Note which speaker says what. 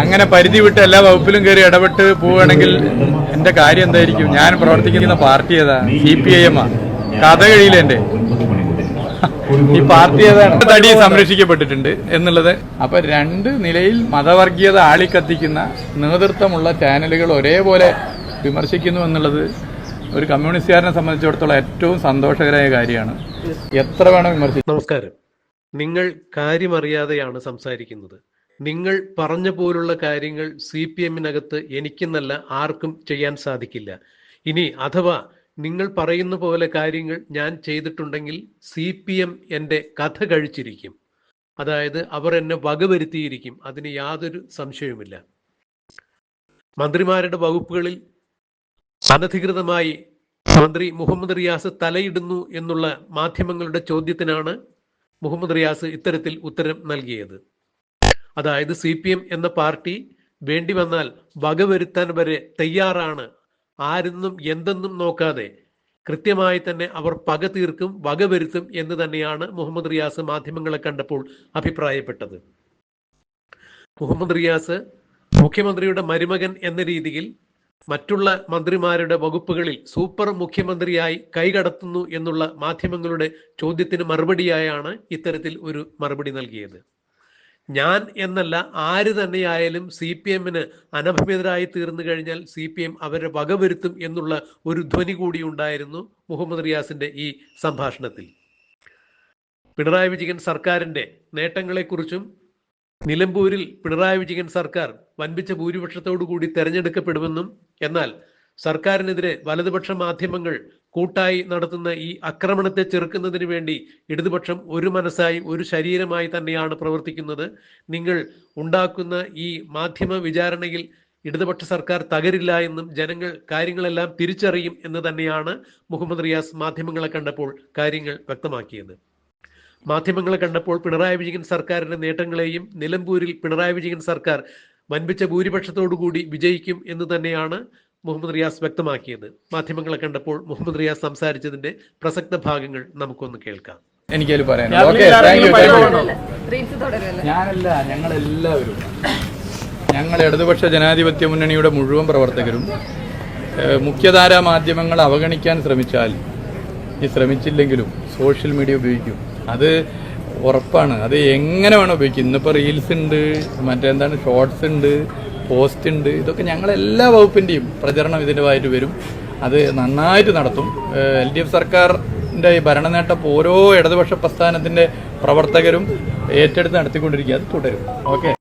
Speaker 1: അങ്ങനെ പരിധി വിട്ട് എല്ലാ വകുപ്പിലും കയറി ഇടപെട്ട് പോവുകയാണെങ്കിൽ എന്റെ കാര്യം എന്തായിരിക്കും? ഞാൻ പ്രവർത്തിക്കുന്ന പാർട്ടി ഏതാ? സി പി ഐ എം ആ. കഥ കഴിയില്ല എന്റെ. ഈ പാർട്ടി ഏതാണ്? തടി സംരക്ഷിക്കപ്പെട്ടിട്ടുണ്ട് എന്നുള്ളത്. അപ്പൊ രണ്ട് നിലയിൽ മതവർഗീയത ആളിക്കത്തിക്കുന്ന നേതൃത്വമുള്ള ചാനലുകൾ ഒരേപോലെ വിമർശിക്കുന്നു എന്നുള്ളത് ഒരു കമ്മ്യൂണിസ്റ്റുകാരനെ സംബന്ധിച്ചിടത്തോളം ഏറ്റവും സന്തോഷകരമായ കാര്യമാണ്. എത്ര വേണം വിമർശിക്കും
Speaker 2: നമസ്കാരം. നിങ്ങൾ കാര്യമറിയാതെയാണ് സംസാരിക്കുന്നത്. നിങ്ങൾ പറഞ്ഞ പോലുള്ള കാര്യങ്ങൾ സി പി എമ്മിനകത്ത് എനിക്കെന്നല്ല ആർക്കും ചെയ്യാൻ സാധിക്കില്ല. ഇനി അഥവാ നിങ്ങൾ പറയുന്ന പോലെ കാര്യങ്ങൾ ഞാൻ ചെയ്തിട്ടുണ്ടെങ്കിൽ സി പി എം എന്റെ കഥ കഴിച്ചിരിക്കും. അതായത് അവർ എന്നെ വകവരുത്തിയിരിക്കും. അതിന് യാതൊരു സംശയവുമില്ല. മന്ത്രിമാരുടെ വകുപ്പുകളിൽ അനധികൃതമായി മന്ത്രി മുഹമ്മദ് റിയാസ് തലയിടുന്നു എന്നുള്ള മാധ്യമങ്ങളുടെ ചോദ്യത്തിനാണ് മുഹമ്മദ് റിയാസ് ഇത്തരത്തിൽ ഉത്തരം നൽകിയത്. അതായത് സി പി എം എന്ന പാർട്ടി വേണ്ടി വന്നാൽ വകവരുത്താൻ വരെ തയ്യാറാണ്. ആരെന്നും എന്തെന്നും നോക്കാതെ കൃത്യമായി തന്നെ അവർ പക തീർക്കും വകവരുത്തും എന്ന് തന്നെയാണ് മുഹമ്മദ് റിയാസ് മാധ്യമങ്ങളെ കണ്ടപ്പോൾ അഭിപ്രായപ്പെട്ടത്. മുഹമ്മദ് റിയാസ് മുഖ്യമന്ത്രിയുടെ മരുമകൻ എന്ന രീതിയിൽ മറ്റുള്ള മന്ത്രിമാരുടെ വകുപ്പുകളിൽ സൂപ്പർ മുഖ്യമന്ത്രിയായി കൈകടത്തുന്നു എന്നുള്ള മാധ്യമങ്ങളുടെ ചോദ്യത്തിന് മറുപടിയായാണ് ഇത്തരത്തിൽ ഒരു മറുപടി നൽകിയത്. ഞാൻ എന്നല്ല ആര് തന്നെയായാലും സി പി എമ്മിന് അനഭിമിതരായി തീർന്നു കഴിഞ്ഞാൽ സി പി എം അവരെ വകവരുത്തും എന്നുള്ള ഒരു ധ്വനി കൂടി ഉണ്ടായിരുന്നു മുഹമ്മദ് റിയാസിന്റെ ഈ സംഭാഷണത്തിൽ. പിണറായി വിജയൻ സർക്കാരിന്റെ നേട്ടങ്ങളെക്കുറിച്ചും നിലമ്പൂരിൽ പിണറായി വിജയൻ സർക്കാർ വൻപിച്ച ഭൂരിപക്ഷത്തോടു കൂടി തെരഞ്ഞെടുക്കപ്പെടുമെന്നും എന്നാൽ സർക്കാരിനെതിരെ വലതുപക്ഷ മാധ്യമങ്ങൾ കൂട്ടായി നടത്തുന്ന ഈ ആക്രമണത്തെ ചെറുക്കുന്നതിന് വേണ്ടി ഇടതുപക്ഷം ഒരു മനസ്സായി ഒരു ശരീരമായി തന്നെയാണ് പ്രവർത്തിക്കുന്നത്. നിങ്ങൾ ഉണ്ടാക്കുന്ന ഈ മാധ്യമ വിചാരണയിൽ ഇടതുപക്ഷ സർക്കാർ തകരില്ല എന്നും ജനങ്ങൾ കാര്യങ്ങളെല്ലാം തിരിച്ചറിയും എന്ന് തന്നെയാണ് മുഹമ്മദ് റിയാസ് മാധ്യമങ്ങളെ കണ്ടപ്പോൾ കാര്യങ്ങൾ വ്യക്തമാക്കിയത്. മാധ്യമങ്ങളെ കണ്ടപ്പോൾ പിണറായി വിജയൻ സർക്കാരിന്റെ നേട്ടങ്ങളെയും നിലമ്പൂരിൽ പിണറായി വിജയൻ സർക്കാർ വൻപിച്ച ഭൂരിപക്ഷത്തോടു കൂടി വിജയിക്കും എന്ന് തന്നെയാണ് മുഹമ്മദ് റിയാസ് വ്യക്തമാക്കിയത്. മാധ്യമങ്ങളെ കണ്ടപ്പോൾ മുഹമ്മദ് റിയാസ് സംസാരിച്ചതിന്റെ പ്രസക്ത ഭാഗങ്ങൾ നമുക്കൊന്ന് കേൾക്കാം.
Speaker 1: എനിക്കതിൽ
Speaker 3: തുടരല്ലേ
Speaker 1: ഞാനല്ല ഞങ്ങളെല്ലാവരും. ഞങ്ങൾ ഇടതുപക്ഷ ജനാധിപത്യ മുന്നണിയുടെ മുഴുവൻ പ്രവർത്തകരും മുഖ്യധാരാ മാധ്യമങ്ങൾ അവഗണിക്കാൻ ശ്രമിച്ചാൽ ഈ ശ്രമിച്ചില്ലെങ്കിലും സോഷ്യൽ മീഡിയ ഉപയോഗിക്കും. അത് ഉറപ്പാണ്. അത് എങ്ങനെ വേണം ഉപയോഗിക്കും? ഇന്നിപ്പോൾ റീൽസ് ഉണ്ട് മറ്റെന്താണ് ഷോർട്സ് ഉണ്ട് പോസ്റ്റ് ഉണ്ട്. ഇതൊക്കെ ഞങ്ങൾ എല്ലാ വകുപ്പിന്റെയും പ്രചരണം ഇതിന്റെതായിട്ട് വരും. അത് നന്നായിട്ട് നടത്തും. എൽ ഡി എഫ് സർക്കാരിന്റെ ഈ ഭരണനേട്ടം ഓരോ ഇടതുപക്ഷ പ്രസ്ഥാനത്തിന്റെ പ്രവർത്തകരും ഏറ്റെടുത്ത് നടത്തിക്കൊണ്ടിരിക്കുക. അത് തുടരും. ഓക്കെ.